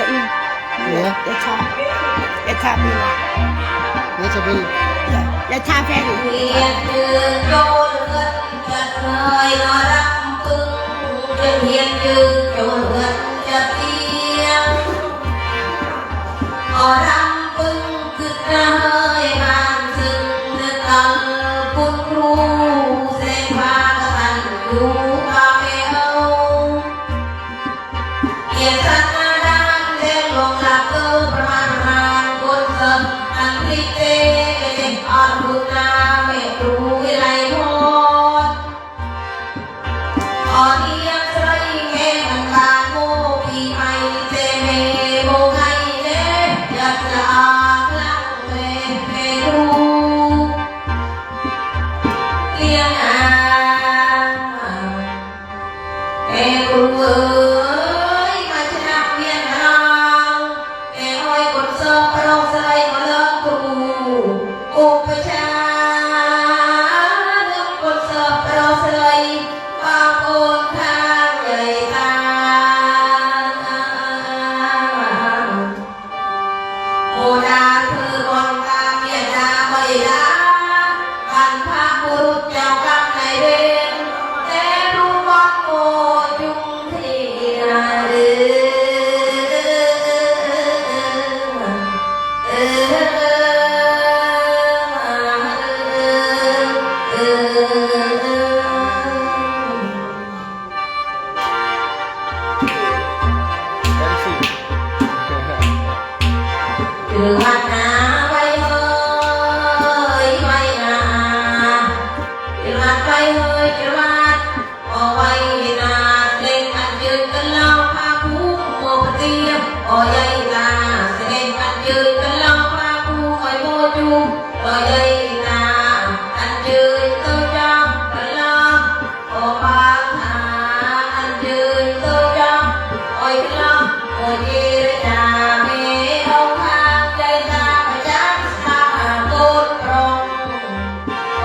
ยอะเลยเหอยชายาชามีละนี่จะเป็นยาชาแฟนเรียนเดือโดนเงินจะเคยนอรักปึ้งจะเรียเดือนโดนเงิน Hãy subscribe cho kênh Ghiền Mì Gõ Để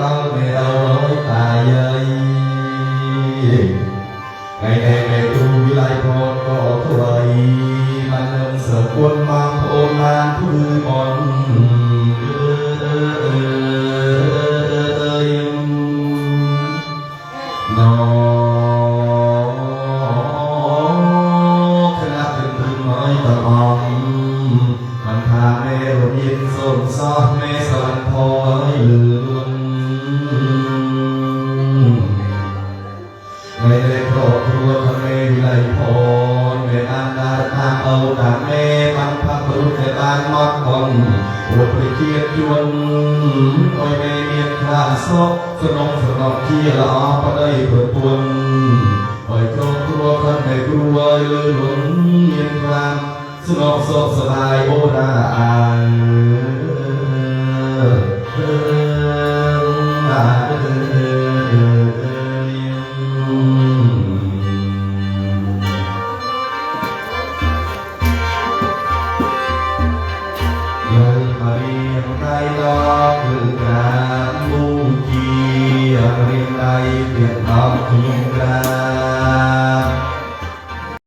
con về đâu hỡi tài ơi ngày này mẹ tu với lại con có tuổi mà nâng sở quân mang ôn lan thư mòn Hallelujah. ทาเอาตามเมบังพระพุทธตานมักคนอุปเกียรติยวนโอยเมเมียนคาโซสนองสนองที่ลาอปได้เปิดปวนโอยโจกลัวคนในกลัวลยหลงเมียนคลามสนองโซสบายโอราอา คือการมุ่งเกี่ยวเรียใดเปลี่ยนทำเพียง